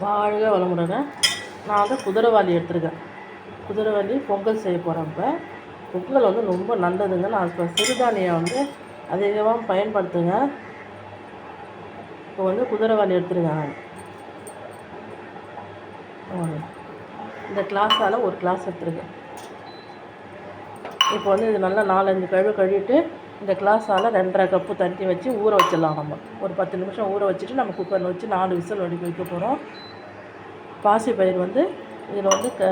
வாழ்க வளமுடன் நான் வந்து குதிரைவாலி எடுத்திருக்கேன். குதிரைவாளி பொங்கல் செய்ய போகிறப்ப பொங்கல் வந்து ரொம்ப நல்லதுங்க. நான் இப்போ சிறுதானியம் வந்து அதிகமாக பயன்படுத்துங்க. இப்போ வந்து குதிரைவாலி எடுத்துருக்கேன் நான். இந்த கிளாஸால் ஒரு கிளாஸ் எடுத்துருக்கேன். இப்போ வந்து இது நல்லா நாலஞ்சு கழுவு கழுவிட்டு இந்த கிளாஸால் ரெண்டரை கப்பு தண்ணி வச்சு ஊற வச்சிடலாம் நம்ம. ஒரு பத்து நிமிஷம் ஊற வச்சுட்டு நம்ம குக்கரில் வச்சு நாலு விசில் வடிக்க வைக்க போகிறோம் பாசி பயிர் வந்து இதில் வந்து க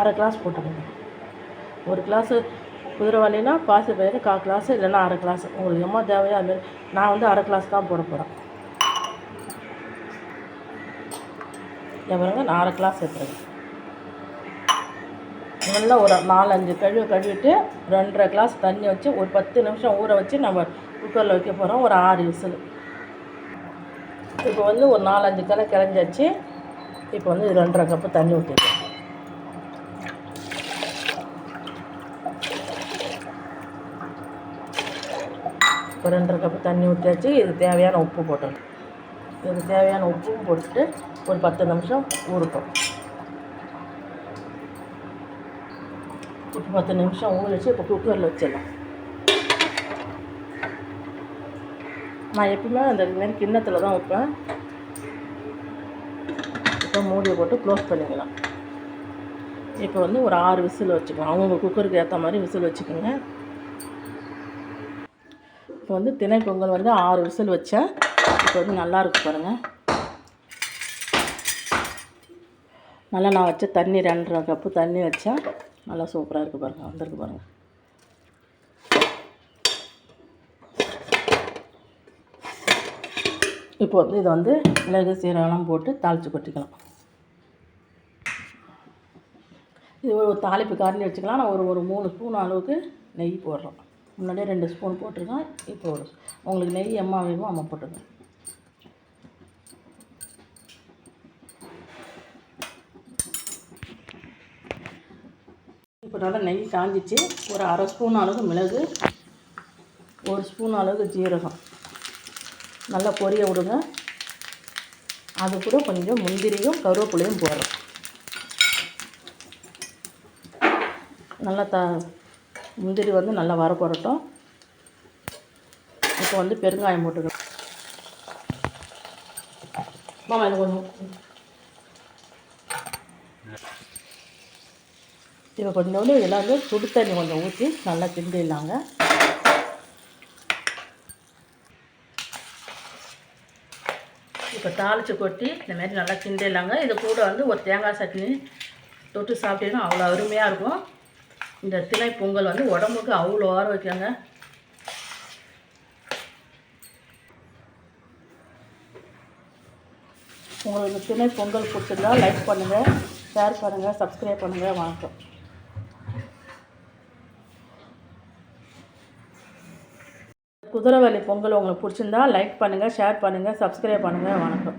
அரை கிளாஸ் போட்டுக்கோங்க. ஒரு கிளாஸு குதிரைவாலினா பாசி பயிர் கால் கிளாஸ் இல்லைன்னா அரை கிளாஸ். உங்களுக்கு எம்மா தேவையோ அதுமாரி நான் வந்து அரை கிளாஸ் தான் போட போகிறேன் எவ்வளோங்க நான் அரை கிளாஸ் எடுத்துருக்கேன் நல்லா ஒரு நாலஞ்சு கழுவி கழுவிட்டு ரெண்டரை கிளாஸ் தண்ணி வச்சு ஒரு பத்து நிமிஷம் ஊற வச்சு நம்ம குக்கரில் வைக்க போகிறோம் ஒரு ஆறு விசில். இப்போ வந்து ஒரு நாலஞ்சு கலை கிளஞ்சாச்சு இப்போ வந்து ரெண்டரை கப்பு தண்ணி ஊற்றிடுவோம் இப்போ ரெண்டரை கப்பு தண்ணி ஊற்றியாச்சு இது தேவையான உப்பு போட்டோம் இதுக்கு தேவையான உப்பும் போட்டுட்டு ஒரு பத்து நிமிஷம் ஊறட்டும். இப்போ பத்து நிமிஷம் ஊறிச்சு இப்போ குக்கரில் வச்சிடலாம். நான் எப்பவுமே அந்த மாதிரி கிண்ணத்தில் தான் வைப்பேன். இப்போ மூடியை போட்டு க்ளோஸ் பண்ணிக்கலாம். இப்போ வந்து ஒரு ஆறு விசில் வச்சுக்கலாம். அவங்கவுங்க குக்கருக்கு ஏற்ற மாதிரி விசில் வச்சுக்கோங்க. இப்போ வந்து திணை பொங்கல் வந்து ஆறு விசில் வச்சேன். இப்போ வந்து நல்லா இருக்கு பாருங்கள் நல்லா நான் வச்ச தண்ணி ரெண்டரை கப்பு தண்ணி வச்சேன். நல்லா சூப்பராக இருக்குது பாருங்கள் வந்திருக்கு பாருங்கள் இப்போ வந்து இதை வந்து மிளகு சீரகம்லாம் போட்டு தாளித்து கொட்டிக்கலாம். இது ஒரு தாளிப்பு காரணி வச்சுக்கலாம். நான் ஒரு ஒரு மூணு ஸ்பூன் அளவுக்கு நெய் போடுறோம். முன்னாடியே ரெண்டு ஸ்பூன் போட்டிருக்கேன் இப்போ ஒரு உங்களுக்கு நெய் எம்மா வேணுமோ அம்மா போட்டுருக்கேன் இப்போ நல்லா நெய் காஞ்சிச்சு. ஒரு அரை ஸ்பூன் அளவுக்கு மிளகு ஒரு ஸ்பூன் அளவுக்கு ஜீரகம். நல்லா பொரிய விடுங்க. அது கூட கொஞ்சம் முந்திரியும் கருவேப்பிலையும் போடுறோம். நல்லா த முந்திரி வந்து நல்லா வர போடட்டும். இப்போ வந்து பெருங்காயம் போட்டுக்கலாம் மாமா எனக்கு கொஞ்சம் இப்போ கொஞ்சோண்டு இதெல்லாம் வந்து சுடு தண்ணி கொஞ்சம் ஊற்றி நல்லா கிண்டிடலாங்க. இப்போ தாளித்து கொட்டி இந்த மாதிரி நல்லா கிண்டிடலாங்க. இது கூட வந்து ஒரு தேங்காய் சட்னி தொட்டு சாப்பிட்டீங்கன்னா அவ்வளோ அருமையாக இருக்கும். இந்த திணை பொங்கல் வந்து உடம்புக்கு அவ்வளோ ஆரோக்கியங்க. உங்களுக்கு இந்த திணை பொங்கல் பிடிச்சிருந்தா லைக் பண்ணுங்கள் ஷேர் பண்ணுங்கள் சப்ஸ்கிரைப் பண்ணுங்கள் வணக்கம். குதிரைவாலி பொங்கல் உங்களுக்கு பிடிச்சிருந்தா லைக் பண்ணுங்கள் ஷேர் பண்ணுங்கள் சப்ஸ்கிரைப் பண்ணுங்கள் வணக்கம்.